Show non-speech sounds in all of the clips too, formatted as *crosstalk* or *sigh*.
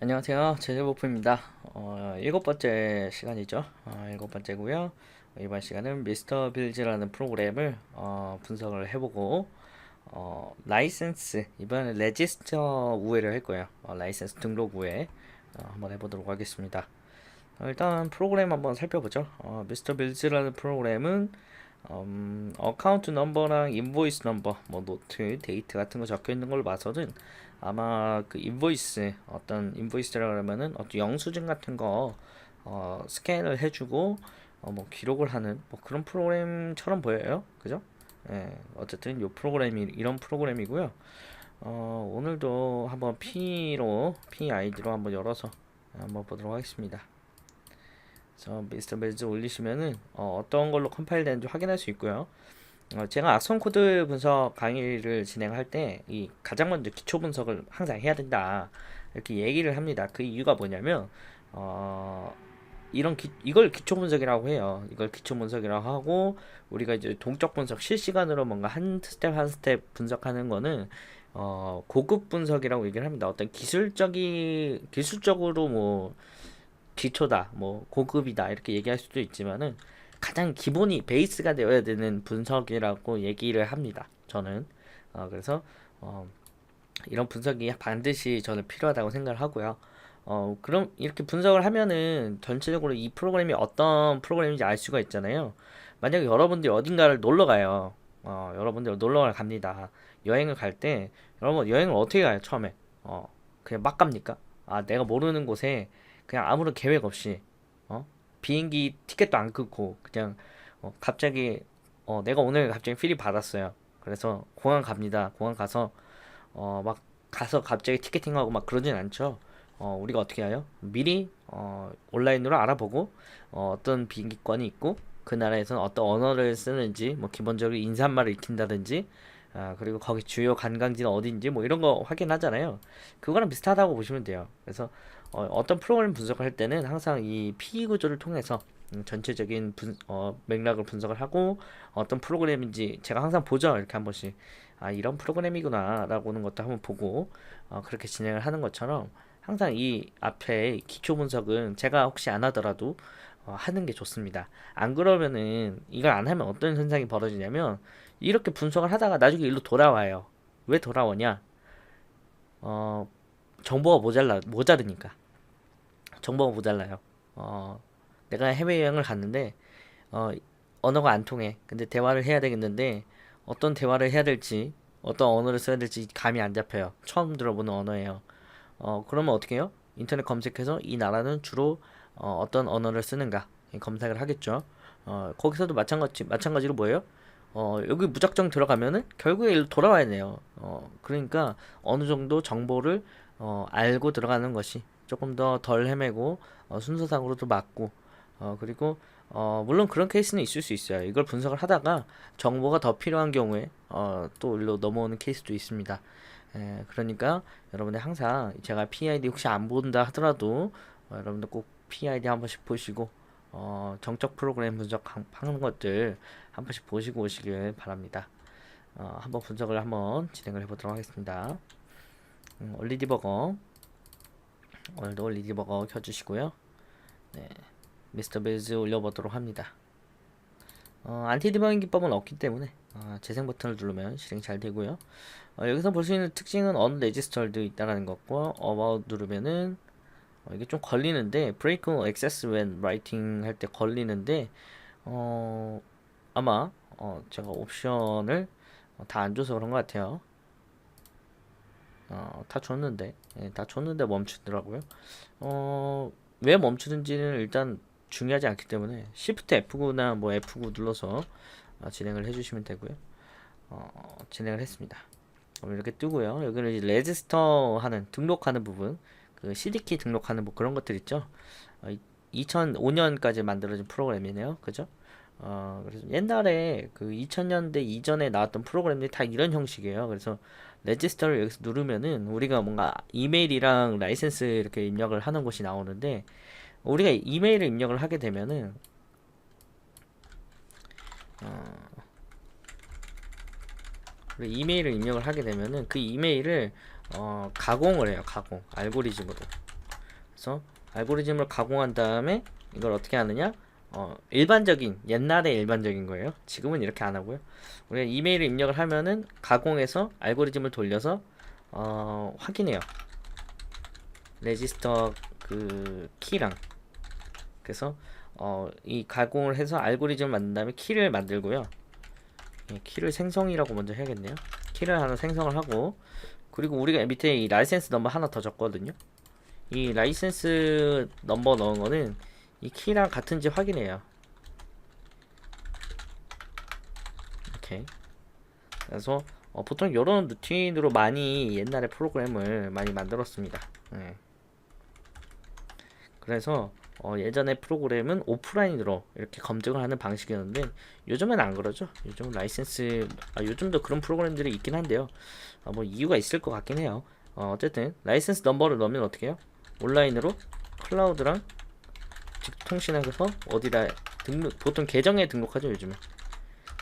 안녕하세요. 제재보프입니다. 어, 일곱 번째 시간이죠. 어, 일곱 번째고요. 이번 시간은 미스터 빌즈라는 프로그램을 어, 분석을 해보고 어, 라이센스 이번에 레지스터 우회를 할 거예요. 어, 라이센스 등록 우회 어, 한번 해보도록 하겠습니다. 어, 일단 프로그램 한번 살펴보죠. 어, 미스터 빌즈라는 프로그램은 음, 어카운트 넘버랑 인보이스 넘버, 뭐 노트, 데이트 같은 거 적혀 있는 걸 봐서는 아마 그 인보이스 어떤 인보이스라 그러면은 어떤 영수증 같은 거 어, 스캔을 해주고 어, 뭐 기록을 하는 뭐 그런 프로그램처럼 보여요. 그죠? 예, 어쨌든 요 프로그램이 이런 프로그램이고요. 어, 오늘도 한번 P로 P 아이디로 한번 열어서 한번 보도록 하겠습니다. 그래서 미스터 벨즈 올리시면은 어, 어떤 걸로 컴파일 되는지 확인할 수 있고요. 어, 제가 악성 코드 분석 강의를 진행할 때 이 가장 먼저 기초 분석을 항상 해야 된다 이렇게 얘기를 합니다. 그 이유가 뭐냐면 어, 이런 기, 이걸 기초 분석이라고 해요. 이걸 기초 분석이라고 하고 우리가 이제 동적 분석 실시간으로 뭔가 한 스텝 한 스텝 분석하는 거는 어, 고급 분석이라고 얘기를 합니다. 어떤 기술적이 기술적으로 뭐 기초다, 뭐 고급이다 이렇게 얘기할 수도 있지만은 가장 기본이 베이스가 되어야 되는 분석이라고 얘기를 합니다. 저는 어, 그래서 어, 이런 분석이 반드시 저는 필요하다고 생각을 하고요. 어, 그럼 이렇게 분석을 하면은 전체적으로 이 프로그램이 어떤 프로그램인지 알 수가 있잖아요. 만약에 여러분들이 어딘가를 놀러 가요. 어, 여러분들 놀러 갑니다. 여행을 갈 때 여러분 여행을 어떻게 가요? 처음에 어, 그냥 막 갑니까? 아, 내가 모르는 곳에 그냥 아무런 계획 없이 어? 비행기 티켓도 안 끊고 그냥 어, 갑자기 어, 내가 오늘 갑자기 필이 받았어요. 그래서 공항 갑니다. 공항 가서 어, 막 가서 갑자기 티켓팅하고 막 그러진 않죠. 어, 우리가 어떻게 해요? 미리 어, 온라인으로 알아보고 어, 어떤 비행기권이 있고 그 나라에서는 어떤 언어를 쓰는지 뭐 기본적으로 인사말을 익힌다든지 아, 그리고 거기 주요 관광지는 어딘지 뭐 이런 거 확인하잖아요. 그거랑 비슷하다고 보시면 돼요. 그래서 어, 어떤 프로그램 분석을 할 때는 항상 이 P 구조를 통해서 음, 전체적인 분, 어, 맥락을 분석을 하고 어떤 프로그램인지 제가 항상 보죠. 이렇게 한 번씩 아 이런 프로그램이구나 라고 하는 것도 한번 보고 어, 그렇게 진행을 하는 것처럼 항상 이 앞에 기초 분석은 제가 혹시 안 하더라도 어, 하는 게 좋습니다. 안 그러면은 이걸 안 하면 어떤 현상이 벌어지냐면 이렇게 분석을 하다가 나중에 일로 돌아와요. 왜 돌아오냐? 어, 정보가 모자라 모자르니까. 정보가 모자라요. 어, 내가 해외 여행을 갔는데 어, 언어가 안 통해. 근데 대화를 해야 되겠는데 어떤 대화를 해야 될지 어떤 언어를 써야 될지 감이 안 잡혀요. 처음 들어보는 언어예요. 어, 그러면 어떻게 해요? 인터넷 검색해서 이 나라는 주로 어, 어떤 언어를 쓰는가 검색을 하겠죠. 어, 거기서도 마찬가지 마찬가지로 뭐예요? 어, 여기 무작정 들어가면은 결국에 돌아와야 돼요. 어, 그러니까 어느 정도 정보를 어, 알고 들어가는 것이 조금 더 덜 헤매고 어, 순서상으로도 맞고 어, 그리고 어, 물론 그런 케이스는 있을 수 있어요. 이걸 분석을 하다가 정보가 더 필요한 경우에 어, 또 일로 넘어오는 케이스도 있습니다. 에, 그러니까 여러분들 항상 제가 PID 혹시 안 본다 하더라도 어, 여러분들 꼭 PID 한 번씩 보시고 어, 정적 프로그램 분석하는 것들 한 번씩 보시고 오시길 바랍니다. 어, 한번 분석을 한번 진행을 해보도록 하겠습니다. 음, 올리디버거 오늘도 올리디버거 켜주시고요. 네, 미스터 베즈 올려보도록 합니다. 어, 안티 디버깅 기법은 없기 때문에 어, 재생 버튼을 누르면 실행 잘 되고요. 어, 여기서 볼 수 있는 특징은 on registered 있다라는 것과 about 누르면은 어, 이게 좀 걸리는데 break access when writing 할 때 걸리는데 어, 아마 어, 제가 옵션을 어, 다안 줘서 그런 것 같아요. 어, 다 줬는데 예, 다 줬는데 멈추더라고요. 어, 왜 멈추는지는 일단 중요하지 않기 때문에 Shift F9나 뭐 F9 눌러서 어, 진행을 해주시면 되고요. 어, 진행을 했습니다. 어, 이렇게 뜨고요. 여기는 이제 레지스터 하는 등록하는 부분, 그 CD키 등록하는 뭐 그런 것들 있죠. 어, 2005년까지 만들어진 프로그램이네요. 그죠? 어, 그래서 옛날에 그 2000년대 이전에 나왔던 프로그램들이 다 이런 형식이에요. 그래서 레지스터를 여기서 누르면은 우리가 뭔가 이메일이랑 라이센스 이렇게 입력을 하는 곳이 나오는데 우리가 이메일을 입력을 하게 되면은 어, 이메일을 입력을 하게 되면은 그 이메일을 어, 가공을 해요. 가공 알고리즘으로 그래서 알고리즘을 가공한 다음에 이걸 어떻게 하느냐? 어, 일반적인 옛날에 일반적인 거예요. 지금은 이렇게 안 하고요. 우리가 이메일을 입력을 하면은 가공해서 알고리즘을 돌려서 어, 확인해요. 레지스터 그 키랑 그래서 어, 이 가공을 해서 알고리즘을 만든 다음에 키를 만들고요. 예, 키를 생성이라고 먼저 해야겠네요. 키를 하나 생성을 하고 그리고 우리가 밑에 이 라이센스 넘버 하나 더 줬거든요. 이 라이센스 넘버 넣은 거는 이 키랑 같은지 확인해요. 이렇게. 그래서 어, 보통 이런 루틴으로 많이 옛날에 프로그램을 많이 만들었습니다. 예. 그래서 어, 예전에 프로그램은 오프라인으로 이렇게 검증을 하는 방식이었는데 요즘은 안 그러죠. 요즘은 라이센스 아, 요즘도 그런 프로그램들이 있긴 한데요. 어, 뭐 이유가 있을 것 같긴 해요. 어, 어쨌든 라이센스 넘버를 넣으면 어떻게 해요? 온라인으로 클라우드랑 즉 통신해서 어디다 등록 보통 계정에 등록하죠 요즘에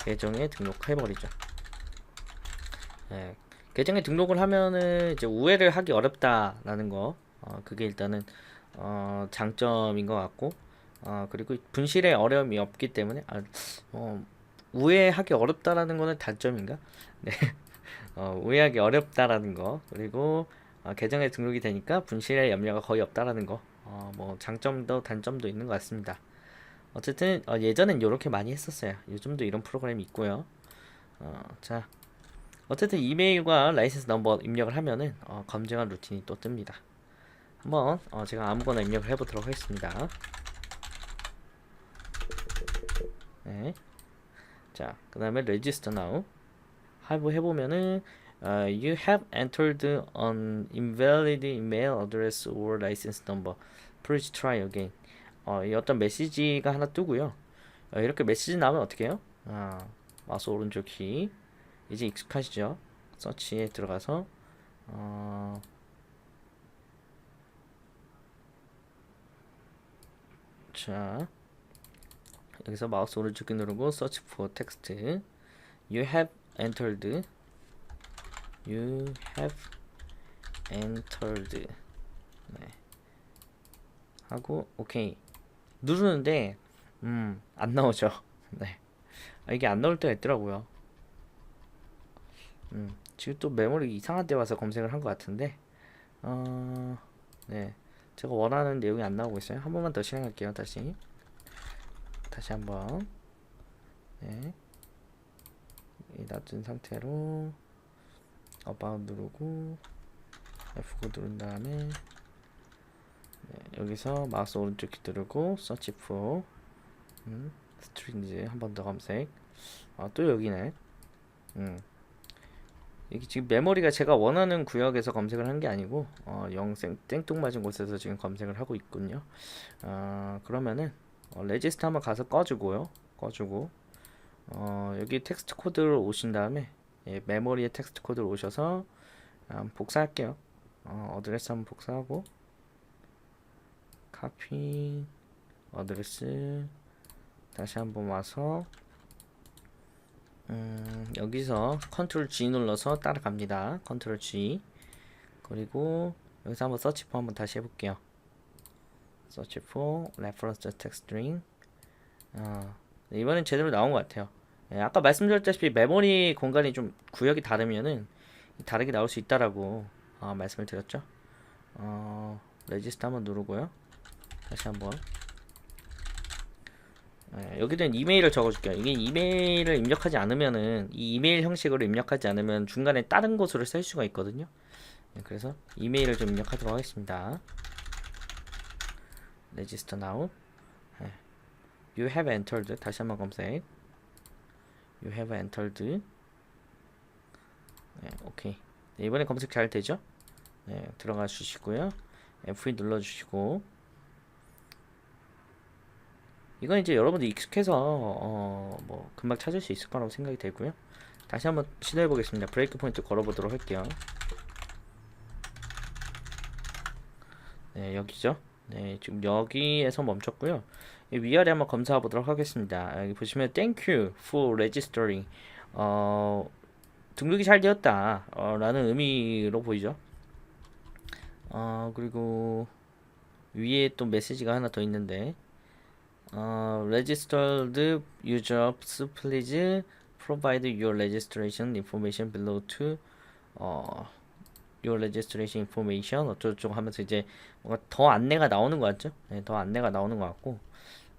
계정에 등록해버리죠. 예, 계정에 등록을 하면은 이제 우회를 하기 어렵다라는 거 어, 그게 일단은 어, 장점인 것 같고 어, 그리고 분실에 어려움이 없기 때문에 아, 어, 우회하기 어렵다라는 거는 단점인가? *laughs* 네, 어, 우회하기 어렵다라는 거 그리고 어, 계정에 등록이 되니까 분실의 염려가 거의 없다라는 거. 어, 뭐 장점도 단점도 있는 것 같습니다. 어쨌든 어, 예전엔 이렇게 많이 했었어요. 요즘도 이런 프로그램이 있고요. 어, 자, 어쨌든 이메일과 라이센스 넘버 입력을 하면은 어, 검증한 루틴이 또 뜹니다. 한번 어, 제가 아무거나 입력을 해보도록 하겠습니다. 네. 자, 그 다음에 register now 하고 해보면은 uh, you have entered an invalid email address or license number. Please try again. 어, 이 어떤 메시지가 하나 뜨고요. 어, 이렇게 메시지 나오면 어떻게 해요? 아, 마우스 오른쪽 키. 이제 익숙하시죠? 서치에 들어가서 어, 자 여기서 마우스 오른쪽 키 누르고 search for text. You have entered You have entered. 네. 하고 오케이 누르는데 음 안 나오죠. *laughs* 네. 아, 이게 안 나올 때가 있더라고요. 음 지금 또 메모리 이상한 데 와서 검색을 한 것 같은데 어, 네. 제가 원하는 내용이 안 나오고 있어요. 한 번만 더 실행할게요. 다시 다시 한번 네. 이 낮은 상태로 about 누르고 F9 누른 다음에 네, 여기서 마우스 오른쪽 키 누르고 search for 음, strings 한번 더 검색. 아 또 여기네. 음. 여기 지금 메모리가 제가 원하는 구역에서 검색을 한 게 아니고 어, 영 생 땡뚱맞은 곳에서 지금 검색을 하고 있군요. 어, 그러면은 어, 레지스트 한번 가서 꺼주고요. 꺼주고. 어, 여기 텍스트 코드를 오신 다음에 예, 메모리에 텍스트 코드를 오셔서 음, 복사할게요. 어, 어드레스 한번 복사하고 카피 어드레스 다시 한번 와서 음, 여기서 컨트롤 G 눌러서 따라갑니다. 컨트롤 G 그리고 여기서 한번 서치 포 한번 다시 해볼게요. 서치 포 text string 어, 이번엔 제대로 나온 것 같아요. 예, 아까 말씀드렸다시피 메모리 공간이 좀 구역이 다르면은 다르게 나올 수 있다라고 어, 말씀을 드렸죠. 어, 레지스트 한번 누르고요. 다시 한번. 예, 여기는 이메일을 적어줄게요. 이게 이메일을 입력하지 않으면은 이 이메일 형식으로 입력하지 않으면 중간에 다른 곳으로 쓸 수가 있거든요. 예, 그래서 이메일을 좀 입력하도록 하겠습니다. 레지스터 now. 예. You have entered. 다시 한번 검색. You have entered. 네, 오케이. 네, 이번에 검색 잘 되죠? 네, 들어가 주시고요. F2 눌러 주시고. 이건 이제 여러분들 익숙해서 어, 뭐 금방 찾을 수 있을 거라고 생각이 되고요. 다시 한번 시도해 보겠습니다. 브레이크 포인트 걸어 보도록 할게요. 네, 여기죠. 네, 지금 여기에서 멈췄고요. 위아래 한번 검사해 보도록 하겠습니다. 여기 보시면 Thank you for registering. 어, 등록이 잘 되었다. 어, 라는 의미로 보이죠. 어, 그리고 위에 또 메시지가 하나 더 있는데 어, registered users please provide your registration information below to 어, your registration information 어쩌고저쩌고 하면서 이제 뭔가 더 안내가 나오는 것 같죠? 네, 더 안내가 나오는 것 같고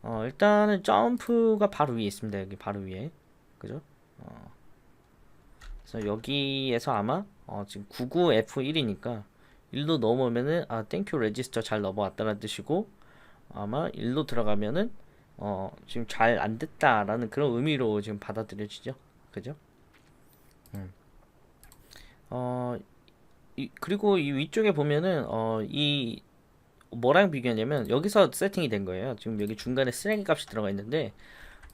어, 일단은 점프가 바로 위에 있습니다. 여기 바로 위에 그죠? 어, 그래서 여기에서 아마 어, 지금 99F1이니까 1로 넘어오면은 아 땡큐 레지스터 잘 넘어왔다는 뜻이고 아마 1로 들어가면은 어 지금 잘 안 됐다라는 그런 의미로 지금 받아들여지죠? 그죠? 음. 어 이, 그리고 이 위쪽에 보면은 어 이 뭐랑 비교하냐면 여기서 세팅이 된 거예요. 지금 여기 중간에 쓰레기 값이 들어가 있는데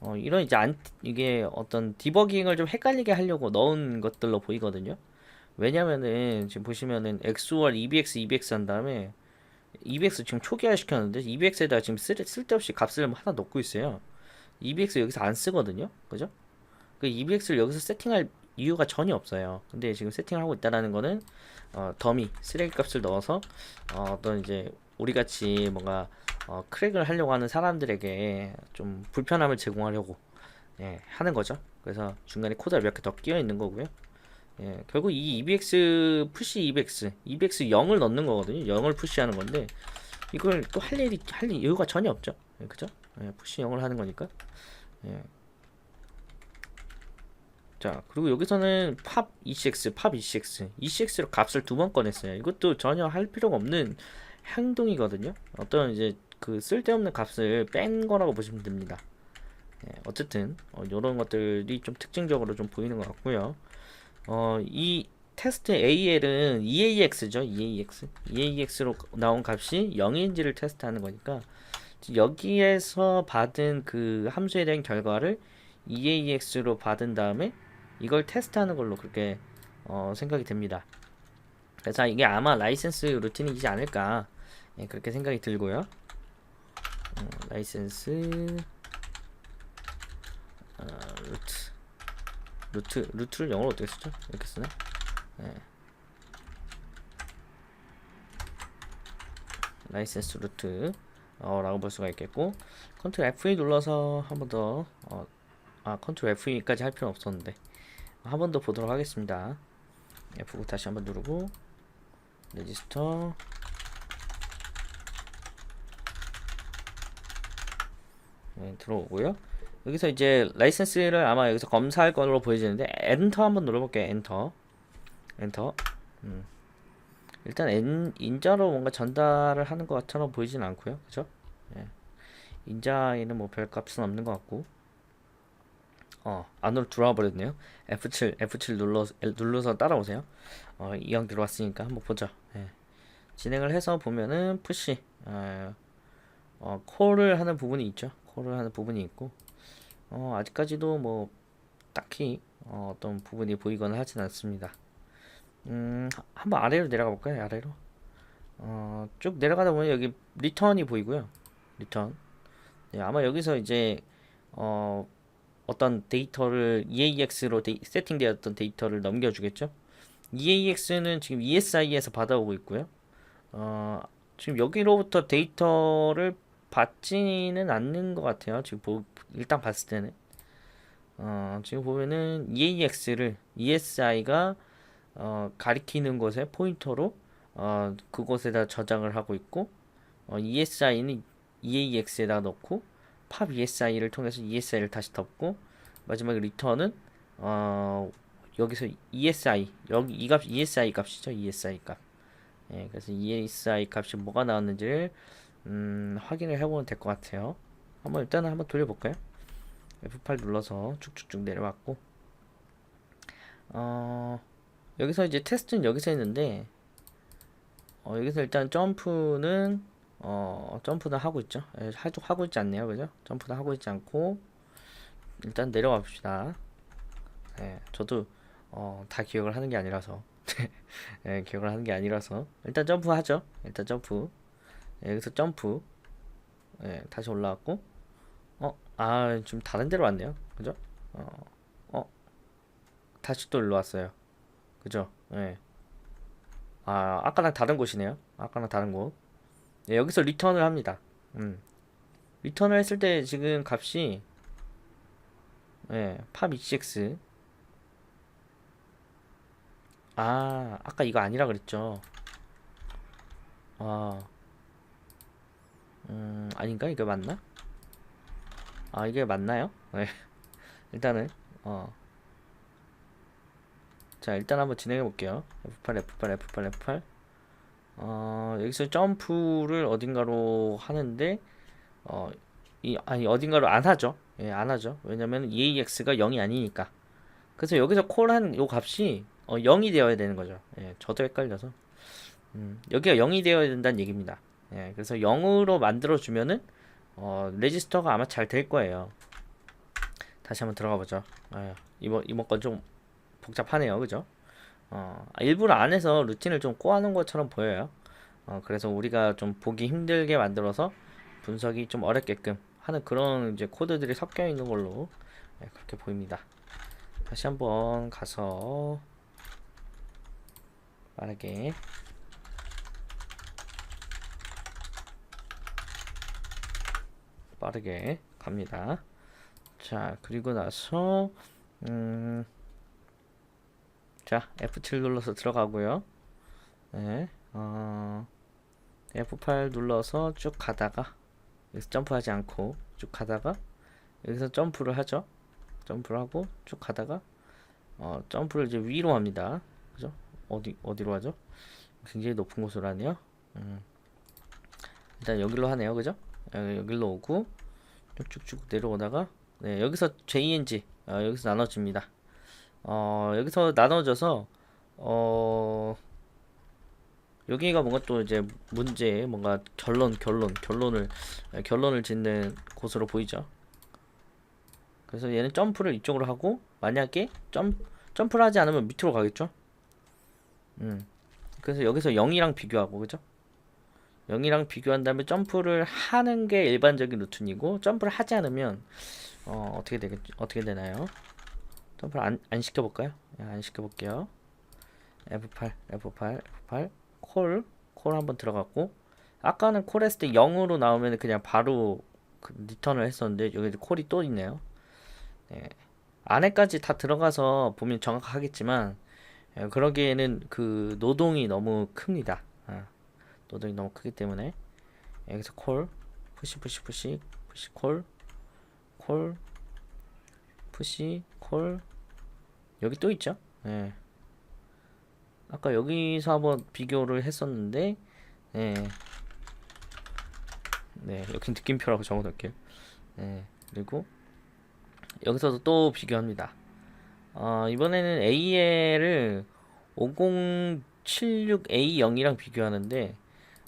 어 이런 이제 안 이게 어떤 디버깅을 좀 헷갈리게 하려고 넣은 것들로 보이거든요. 왜냐면은 지금 보시면은 XOR EBX EBX 한 다음에 EBX 지금 초기화 시켰는데 EBX에다 지금 쓸, 쓸데없이 값을 하나 넣고 있어요. EBX 여기서 안 쓰거든요. 그죠? 그 EBX를 여기서 세팅할 이유가 전혀 없어요. 근데 지금 세팅을 하고 있다라는 거는 어, 더미 쓰레기 값을 넣어서 어, 어떤 이제 우리 같이 뭔가 어, 크랙을 하려고 하는 사람들에게 좀 불편함을 제공하려고 예, 하는 거죠. 그래서 중간에 코드가 몇 개 더 끼어 있는 거고요. 예, 결국 이 EBX 푸시 EBX, EBX 0을 넣는 거거든요. 0을 푸시하는 건데 이걸 또 할 일이 할 이유가 전혀 없죠. 예, 그죠? 예, 푸시 0을 하는 거니까. 예. 자, 그리고 여기서는 팝 ECX, 팝 ECX, ECX로 값을 두 번 꺼냈어요. 이것도 전혀 할 필요가 없는 행동이거든요. 어떤 이제 그 쓸데없는 값을 뺀 거라고 보시면 됩니다. 예, 어쨌든 어, 이런 것들이 좀 특징적으로 좀 보이는 것 같고요. 어, 이 테스트 AL은 EAX죠. EAX. EAX로 나온 값이 0인지를 테스트하는 거니까 여기에서 받은 그 함수에 대한 결과를 EAX로 받은 다음에 이걸 테스트하는 걸로 그렇게 어, 생각이 됩니다. 그래서 이게 아마 라이센스 루틴이지 않을까 예, 그렇게 생각이 들고요. 어, 라이센스 어, 루트 루트 루트를 영어로 어떻게 쓰죠? 이렇게 쓰나? 네. 라이센스 루트 어, 라고 볼 수가 있겠고 컨트롤 F2 눌러서 한 번더 어, 아 컨트롤 F2까지 할 필요는 없었는데 한 번 더 보도록 하겠습니다 F9 다시 한번 누르고 레지스터 네, 들어오고요 여기서 이제 라이센스를 아마 여기서 검사할 걸로 보여지는데 엔터 한번 눌러볼게요 엔터. 엔터. 음. 일단 엔, 인자로 뭔가 전달을 하는 것처럼 보이진 않고요. 그죠? 예. 인자에는 뭐 별값은 없는 것 같고. 어 안으로 들어와 버렸네요. F7 F7 눌러 눌러서 따라오세요. 어 이왕 들어왔으니까 한번 보죠. 예. 진행을 해서 보면은 푸시 어, 어 콜을 하는 부분이 있죠. 콜을 하는 부분이 있고 어, 아직까지도 뭐 딱히 어, 떤 부분이 보이거나 하진 않습니다. 음, 한번 아래로 내려가 볼까요? 아래로. 어, 쭉 내려가다 보면 여기 리턴이 보이고요. 리턴. 네, 아마 여기서 이제 어, 어떤 데이터를 EAX로 데이, 세팅되었던 데이터를 넘겨주겠죠. EAX는 지금 ESI에서 받아오고 있고요. 어, 지금 여기로부터 데이터를 받지는 않는 것 같아요. 지금 보, 일단 봤을 때는. 어, 지금 보면은 EAX를 ESI가 어, 가리키는 곳에 포인터로 어, 그곳에다 저장을 하고 있고 어, ESI는 EAX에다 넣고 팝 ESI를 통해서 ESI를 다시 덮고 마지막에 리턴은 어, 여기서 ESI 여기 이 값 ESI 값이죠 ESI 값. 예, 그래서 ESI 값이 뭐가 나왔는지를 음, 확인을 해보면 될 것 같아요. 한번 일단은 한번 돌려볼까요? F8 눌러서 쭉쭉쭉 내려왔고 어, 여기서 이제 테스트는 여기서 했는데 어, 여기서 일단 점프는 어, 점프는 하고 있죠. 예, 하고 있지 않네요. 그죠? 점프는 하고 있지 않고 일단 내려와 봅시다. 예, 저도 어, 다 기억을 하는 게 아니라서 *laughs* 예, 기억을 하는 게 아니라서 일단 점프 하죠. 일단 점프 예, 여기서 점프 예, 다시 올라왔고 어, 아, 좀 다른 데로 왔네요. 그죠? 어, 어, 다시 또 일로 왔어요. 그죠? 예. 아, 아까랑 다른 곳이네요. 아까랑 다른 곳. 네, 여기서 리턴을 합니다. 음. 리턴을 했을 때 지금 값이 예, 팝 ECX 아, 아까 이거 아니라 그랬죠. 아, 음, 아닌가? 이게 맞나? 아, 이게 맞나요? 네. *laughs* 일단은, 어. 자, 일단 한번 진행해 볼게요. F8, F8, F8, F8. 어, 여기서 점프를 어딘가로 하는데, 어, 이, 아니, 어딘가로 안 하죠. 예, 안 하죠. 왜냐면 EAX가 0이 아니니까. 그래서 여기서 콜한 요 값이 어, 0이 되어야 되는 거죠. 예, 저도 헷갈려서. 음, 여기가 0이 되어야 된다는 얘기입니다. 예, 그래서 0으로 만들어 주면은 어, 레지스터가 아마 잘 될 거예요. 다시 한번 들어가 보죠. 예, 이번 이번 건 좀 복잡하네요, 그죠? 어, 일부러 안에서 루틴을 좀 꼬아놓은 것처럼 보여요. 어, 그래서 우리가 좀 보기 힘들게 만들어서 분석이 좀 어렵게끔 하는 그런 이제 코드들이 섞여 있는 걸로 예, 그렇게 보입니다. 다시 한번 가서 빠르게 빠르게 갑니다. 자, 그리고 나서 음, 자, F7 눌러서 들어가고요. 네, 어, F8 눌러서 쭉 가다가 여기서 점프하지 않고 쭉 가다가 여기서 점프를 하죠. 점프를 하고 쭉 가다가 어, 점프를 이제 위로 합니다. 그죠? 어디 어디로 하죠? 굉장히 높은 곳으로 하네요. 음. 일단 여기로 하네요. 그죠? 여기, 여기로 오고 쭉쭉쭉 내려오다가 네, 여기서 JNG 어, 여기서 나눠집니다. 어, 여기서 나눠져서 어 여기가 뭔가 또 이제 문제 뭔가 결론 결론 결론을 에, 결론을 짓는 곳으로 보이죠. 그래서 얘는 점프를 이쪽으로 하고 만약에 점 점프를 하지 않으면 밑으로 가겠죠. 음. 그래서 여기서 0이랑 비교하고 그죠? 0이랑 비교한 다음에 점프를 하는 게 일반적인 루틴이고 점프를 하지 않으면 어, 어떻게 되겠 어떻게 되나요? 점프를 안, 안 시켜볼까요? 예, 안 시켜볼게요. F8, F8, F8, 콜, 콜 한번 들어갔고 아까는 콜 했을 때 0으로 나오면 그냥 바로 그 리턴을 했었는데 여기 콜이 또 있네요. 네. 안에까지 다 들어가서 보면 정확하겠지만 예, 그러기에는 그 노동이 너무 큽니다. 아, 노동이 너무 크기 때문에 여기서 콜, 푸시, 푸시, 푸시, 푸시, 콜, 콜, 푸시, 콜 여기 또 있죠? 예. 아까 여기서 한번 비교를 했었는데 예. 네, 여기 느낌표라고 적어 놓을게요. 예. 그리고 여기서도 또 비교합니다. 어, 이번에는 AL을 5076A0이랑 비교하는데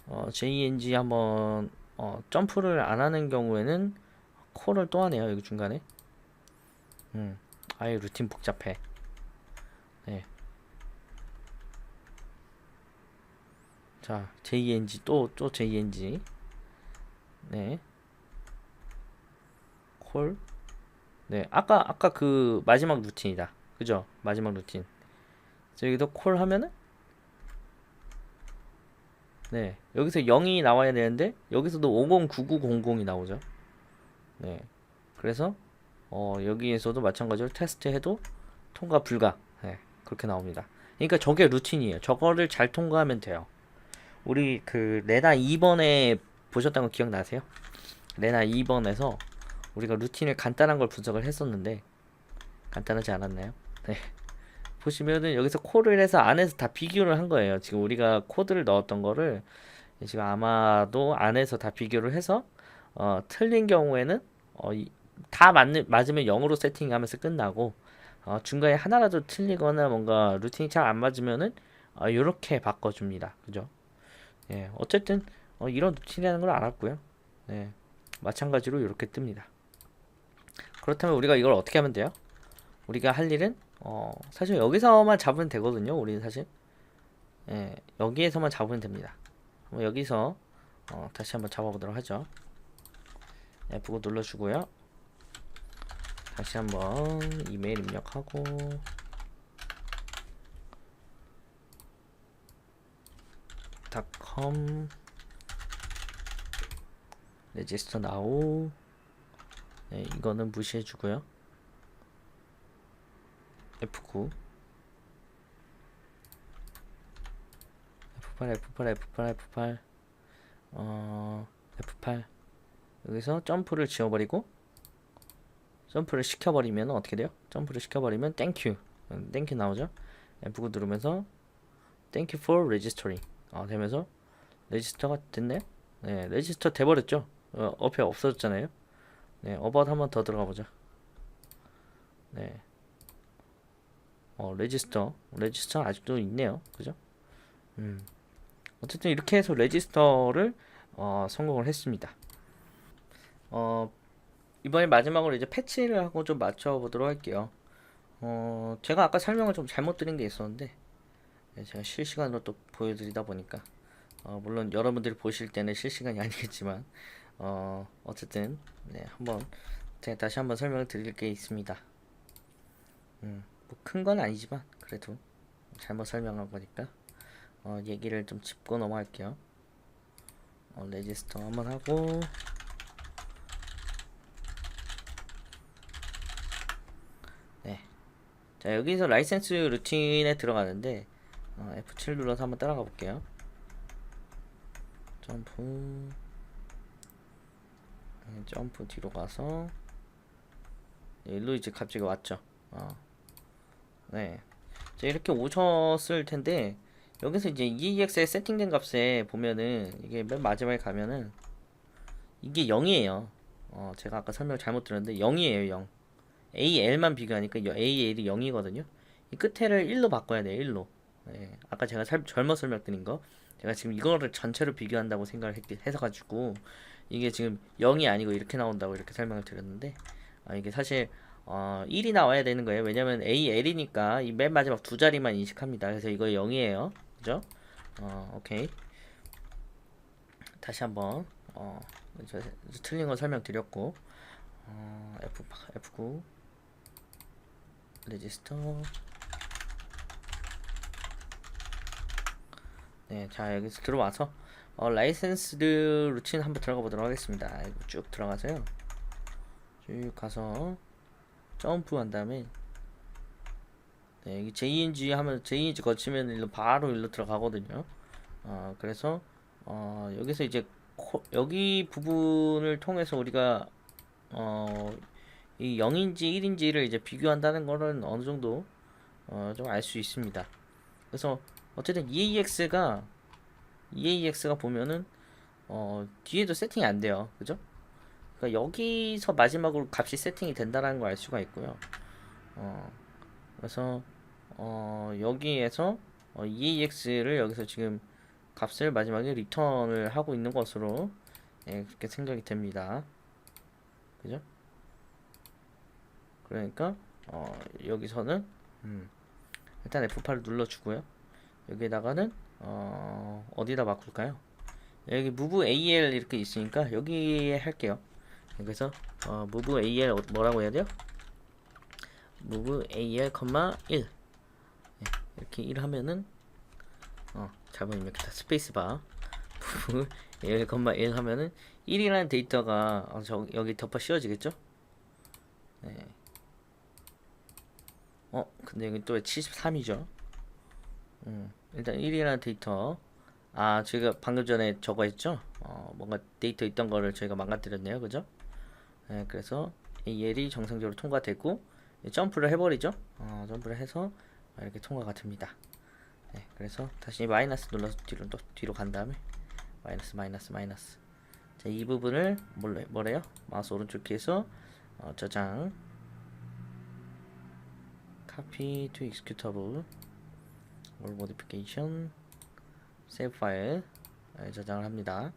어, JNG 한번 어, 점프를 안 하는 경우에는 콜을 또 하네요. 여기 중간에. 음. 아예 루틴 복잡해. 네. 자, JNG 또또 JNG. 네. 콜. 네. 아까 아까 그 마지막 루틴이다. 그죠? 마지막 루틴. 여기도 콜 하면은 네. 여기서 0이 나와야 되는데 여기서도 509900이 나오죠. 네. 그래서 어, 여기에서도 마찬가지로 테스트해도 통과 불가. 네, 그렇게 나옵니다. 그러니까 저게 루틴이에요. 저거를 잘 통과하면 돼요. 우리 그 레나 2번에 보셨던 거 기억나세요? 레나 2번에서 우리가 루틴을 간단한 걸 분석을 했었는데 간단하지 않았나요? 네. 보시면은 여기서 콜을 해서 안에서 다 비교를 한 거예요. 지금 우리가 코드를 넣었던 거를 지금 아마도 안에서 다 비교를 해서 어, 틀린 경우에는 어, 이, 다 맞는, 맞으면 0으로 세팅하면서 끝나고 어, 중간에 하나라도 틀리거나 뭔가 루틴이 잘 안 맞으면은 어, 이렇게 바꿔줍니다. 그죠? 예, 어쨌든 어, 이런 루틴이라는 걸 알았고요. 네, 마찬가지로 이렇게 뜹니다. 그렇다면 우리가 이걸 어떻게 하면 돼요? 우리가 할 일은 어, 사실 여기서만 잡으면 되거든요. 우리는 사실 예, 여기에서만 잡으면 됩니다. 여기서 어, 다시 한번 잡아보도록 하죠. F9 눌러주고요. 다시 한번 이메일 입력하고 닷컴 레지스터 나오. 네, 이거는 무시해 주고요. F9 F8 F8 F8 F8 어 F8 여기서 점프를 지워버리고 점프를 시켜버리면 어떻게 돼요? 점프를 시켜버리면 땡큐 음, 땡큐 나오죠? F9 누르면서 you for registering. 아 되면서 레지스터가 됐네? 네 레지스터 돼버렸죠? 어, 어폐 없어졌잖아요. 네 어바웃 한번 더 들어가 보자. 네 어, 레지스터. 레지스터 아직도 있네요. 그죠? 음. 어쨌든 이렇게 해서 레지스터를 어, 성공을 했습니다. 어, 이번에 마지막으로 이제 패치를 하고 좀 맞춰보도록 할게요. 어, 제가 아까 설명을 좀 잘못 드린 게 있었는데, 네, 제가 실시간으로 또 보여드리다 보니까, 어, 물론 여러분들이 보실 때는 실시간이 *laughs* 아니겠지만, 어, 어쨌든, 네, 한번, 제가 다시 한번 설명을 드릴 게 있습니다. 음. 뭐 큰 건 아니지만 그래도 잘못 설명한 거니까 어, 얘기를 좀 짚고 넘어갈게요. 어, 레지스터 한번 하고 네. 자 여기서 라이센스 루틴에 들어가는데 어, F7 눌러서 한번 따라가 볼게요. 점프 네, 점프 뒤로 가서 네, 일로 이제 갑자기 왔죠. 어. 네. 자, 이렇게 오셨을 텐데, 여기서 이제 EAX에 세팅된 값에 보면은, 이게 맨 마지막에 가면은, 이게 0이에요. 어, 제가 아까 설명 잘못 들었는데, 0이에요, 0. AL만 비교하니까 AL이 0이거든요. 이 끝에를 1로 바꿔야 돼요, 1로. 네. 아까 제가 살, 젊어 설명드린 거. 제가 지금 이거를 전체로 비교한다고 생각을 했, 해서가지고, 이게 지금 0이 아니고 이렇게 나온다고 이렇게 설명을 드렸는데, 아, 이게 사실, 어, 1이 나와야 되는 거예요. 왜냐면 AL이니까 이 맨 마지막 두 자리만 인식합니다. 그래서 이거 0이에요. 그죠? 어, 오케이. 다시 한번 어, 저, 저 틀린 거 설명드렸고 어, F, F9 레지스터 네, 자 여기서 들어와서 어, 라이센스드 루틴 한번 들어가 보도록 하겠습니다. 쭉 들어가서요. 쭉 가서 점프 한 다음에 네, 여기 JNG 하면 JNG 거치면 일로 바로 일로 들어가거든요. 어, 그래서 어, 여기서 이제 코, 여기 부분을 통해서 우리가 어, 이 0인지 1인지를 이제 비교한다는 거는 어느 정도 어, 좀 알 수 있습니다. 그래서 어쨌든 EAX가 EAX가 보면은 어, 뒤에도 세팅이 안 돼요. 그죠? 그러니까 여기서 마지막으로 값이 세팅이 된다는 걸 알 수가 있고요. 어, 그래서 어, 여기에서 어, EAX를 여기서 지금 값을 마지막에 리턴을 하고 있는 것으로 예, 그렇게 생각이 됩니다. 그죠? 그러니까 어, 여기서는 음, 일단 F8을 눌러주고요. 여기에다가는 어, 어디다 바꿀까요? 여기 move AL 이렇게 있으니까 여기에 할게요. 그래서 어, move 어, 뭐라고 해야 돼요? move AL, 1 네, 이렇게 1 하면은 어, 잘못 입력했다. 스페이스바 move AL, 1 하면은 1이라는 데이터가 어, 저, 여기 덮어 씌워지겠죠? 네. 어, 근데 여기 또 73이죠? 음, 일단 1이라는 데이터 아, 저희가 방금 전에 저거 했죠? 어, 뭔가 데이터 있던 거를 저희가 망가뜨렸네요. 그죠? 네, 그래서 AL이 정상적으로 통과되고 점프를 해버리죠. 어, 점프를 해서 이렇게 통과가 됩니다. 네, 그래서 다시 마이너스 눌러서 뒤로 또 뒤로 간 다음에 마이너스 마이너스 마이너스. 자, 이 부분을 뭘래, 뭐래요? 마우스 오른쪽 키에서 어, 저장 copy to executable or modification save file 네, 저장을 합니다.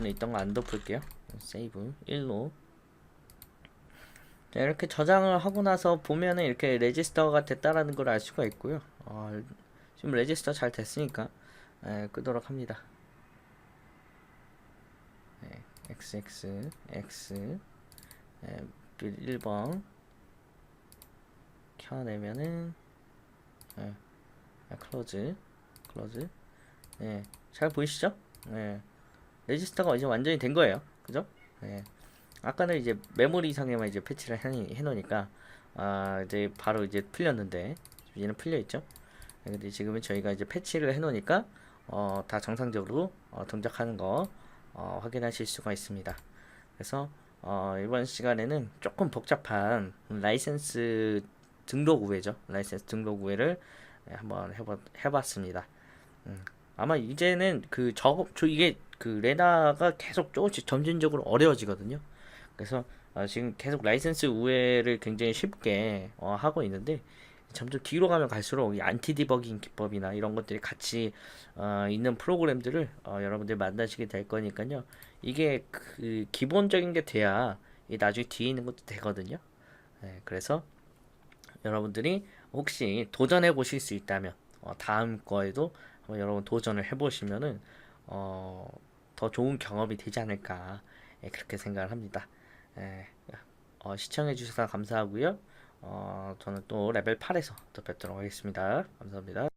기존에 있던 거 안 덮을게요. 세이브 1로 자, 이렇게 저장을 하고 나서 보면은 이렇게 레지스터가 됐다라는 걸 알 수가 있고요. 어, 지금 레지스터 잘 됐으니까 예, 끄도록 합니다. 네, XX X 예, 1번 켜내면은 예, 클로즈 클로즈 예, 잘 보이시죠? 예. 레지스터가 이제 완전히 된 거예요. 그죠? 예. 아까는 이제 메모리 상에만 이제 패치를 해, 해놓으니까 아 이제 바로 이제 풀렸는데 얘는 풀려 있죠. 예, 근데 지금은 저희가 이제 패치를 해놓으니까 어, 다 정상적으로 어, 동작하는 거 어, 확인하실 수가 있습니다. 그래서 어, 이번 시간에는 조금 복잡한 라이센스 등록 우회죠. 라이센스 등록 우회를 예, 한번 해봐, 해봤습니다. 음, 아마 이제는 그 저, 저 이게 그 레나가 계속 조금씩 점진적으로 어려워지거든요. 그래서 어, 지금 계속 라이센스 우회를 굉장히 쉽게 어, 하고 있는데 점점 뒤로 가면 갈수록 이 안티 디버깅 기법이나 이런 것들이 같이 어, 있는 프로그램들을 어, 여러분들 만나시게 될 거니까요. 이게 그 기본적인 게 돼야 이 나중에 뒤에 있는 것도 되거든요. 네, 그래서 여러분들이 혹시 도전해 보실 수 있다면 어, 다음 거에도 여러분 도전을 해 보시면은 어, 더 좋은 경험이 되지 않을까 예, 그렇게 생각을 합니다. 예, 어, 시청해 주셔서 감사하고요. 어, 저는 또 레벨 8에서 또 뵙도록 하겠습니다. 감사합니다.